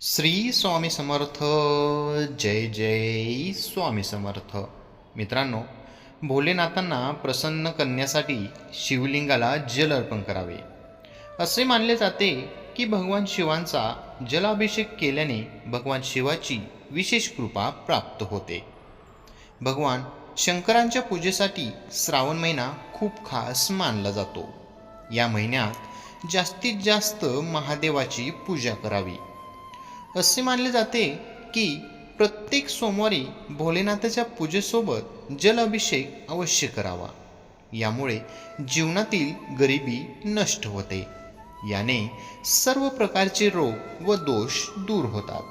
श्री स्वामी समर्थ जय जय स्वामी समर्थ. मित्रांनो भोलेनाथांना प्रसन्न करण्यासाठी शिवलिंगाला जल अर्पण करावे. असे मानले जाते की भगवान शिवांचा जलाभिषेक केल्याने भगवान शिवाची विशेष कृपा प्राप्त होते. भगवान शंकरांच्या पूजेसाठी श्रावण महिना खूप खास मानला जातो. या महिन्यात जास्तीत जास्त महादेवाची पूजा करावी. असे मानले जाते की प्रत्येक सोमवारी भोलेनाथाच्या पूजेसोबत जल अभिषेक अवश्य करावा. यामुळे जीवनातील गरिबी नष्ट होते. याने सर्व प्रकारचे रोग व दोष दूर होतात.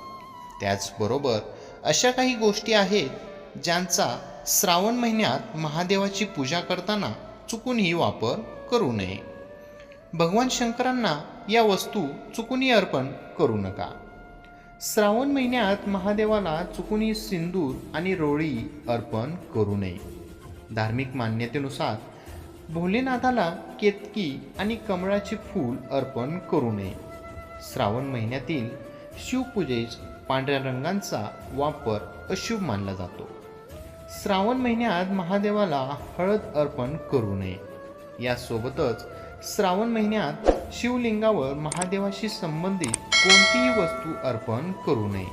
त्याचबरोबर अशा काही गोष्टी आहेत ज्यांचा श्रावण महिन्यात महादेवाची पूजा करताना चुकूनही वापर करू नये. भगवान शंकरांना या वस्तू चुकूनही अर्पण करू नका. श्रावण महिन्यात महादेवाला चुकूनही सिंदूर आणि रोळी अर्पण करू नये. धार्मिक मान्यतेनुसार भोलेनाथाला केतकी आणि कमळाचे फूल अर्पण करू नये. श्रावण महिन्यातील शिवपूजेस पांढऱ्या रंगांचा वापर अशुभ मानला जातो. श्रावण महिन्यात महादेवाला हळद अर्पण करू नये. यासोबतच श्रावण महिन्यात शिवलिंगावर महादेवाशी संबंधित कोणतीही वस्तू अर्पण करू नये.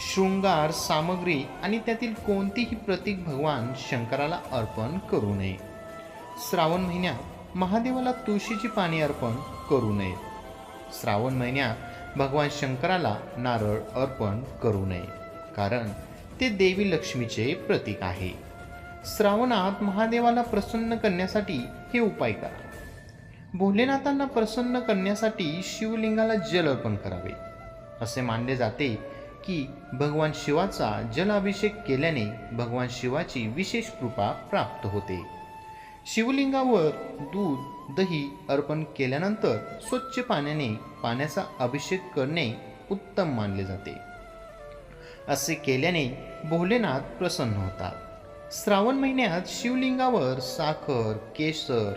शृंगार सामग्री आणि त्यातील कोणतीही प्रतीक भगवान शंकराला अर्पण करू नये. श्रावण महिन्यात महादेवाला तुळशीची पाणी अर्पण करू नये. श्रावण महिन्यात भगवान शंकराला नारळ अर्पण करू नये कारण ते देवी लक्ष्मीचे प्रतीक आहे. श्रावणात महादेवाला प्रसन्न करण्यासाठी हे उपाय करा. भोलेनाथांना प्रसन्न करण्यासाठी शिवलिंगाला जल अर्पण करावे. असे मानले जाते की भगवान शिवाचा जलाभिषेक केल्याने भगवान शिवाची विशेष कृपा प्राप्त होते. शिवलिंगावर दूध दही अर्पण केल्यानंतर स्वच्छ पाण्याने पाण्याचा अभिषेक करणे उत्तम मानले जाते. असे केल्याने भोलेनाथ प्रसन्न होतात. श्रावण महिन्यात शिवलिंगावर साखर केसर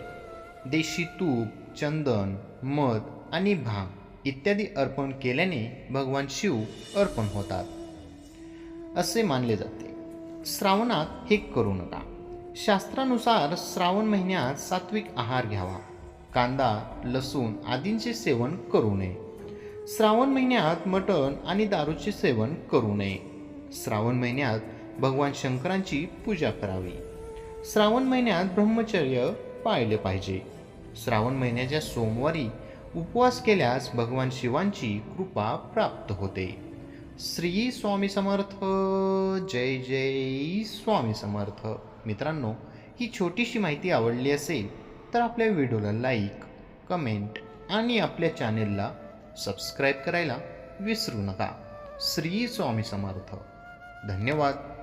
देशी तूप चंदन मध आणि भांग इत्यादी अर्पण केल्याने भगवान शिव अर्पण होतात. असे मानले जाते. श्रावणात हे करू नका. शास्त्रानुसार श्रावण महिन्यात सात्विक आहार घ्यावा. कांदा लसूण आदींचे सेवन करू नये. श्रावण महिन्यात मटण आणि दारूचे सेवन करू नये. श्रावण महिन्यात भगवान शंकरांची पूजा करावी. श्रावण महिन्यात ब्रह्मचर्य पाळले पाहिजे. श्रावण महिन्याच्या सोमवारी उपवास केल्यास भगवान शिवांची कृपा प्राप्त होते. श्री स्वामी समर्थ. जय जय स्वामी समर्थ. मित्रांनो ही छोटीशी माहिती आवडली असेल तर आपल्या व्हिडिओला लाईक कमेंट आणि आपल्या चॅनेलला सबस्क्राईब करायला विसरू नका. श्री स्वामी समर्थ. धन्यवाद.